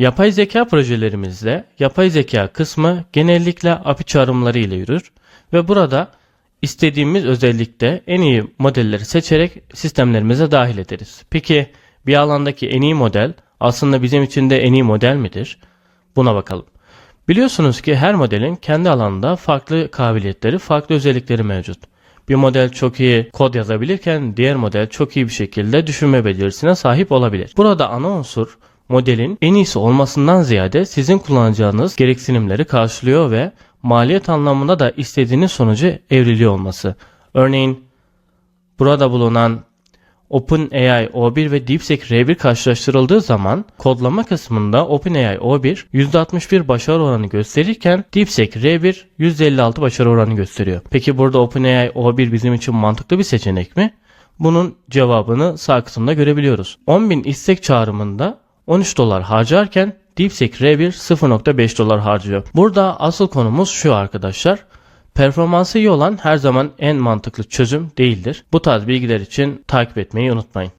Yapay zeka projelerimizde yapay zeka kısmı genellikle API çağrımları ile yürür ve burada istediğimiz özellikte en iyi modelleri seçerek sistemlerimize dahil ederiz. Peki bir alandaki en iyi model aslında bizim için de en iyi model midir? Buna bakalım. Biliyorsunuz ki her modelin kendi alanında farklı kabiliyetleri, farklı özellikleri mevcut. Bir model çok iyi kod yazabilirken diğer model çok iyi bir şekilde düşünme becerisine sahip olabilir. Burada ana unsur modelin en iyisi olmasından ziyade sizin kullanacağınız gereksinimleri karşılıyor ve maliyet anlamında da istediğiniz sonucu evriliyor olması. Örneğin burada bulunan OpenAI O1 ve DeepSeek R1 karşılaştırıldığı zaman kodlama kısmında OpenAI O1 %61 başarı oranı gösterirken DeepSeek R1 %56 başarı oranı gösteriyor. Peki burada OpenAI O1 bizim için mantıklı bir seçenek mi? Bunun cevabını sağ kısımda görebiliyoruz. 10.000 istek çağrımında 13 dolar harcarken DeepSeek R1 0.5 dolar harcıyor. Burada asıl konumuz şu arkadaşlar. Performansı iyi olan her zaman en mantıklı çözüm değildir. Bu tarz bilgiler için takip etmeyi unutmayın.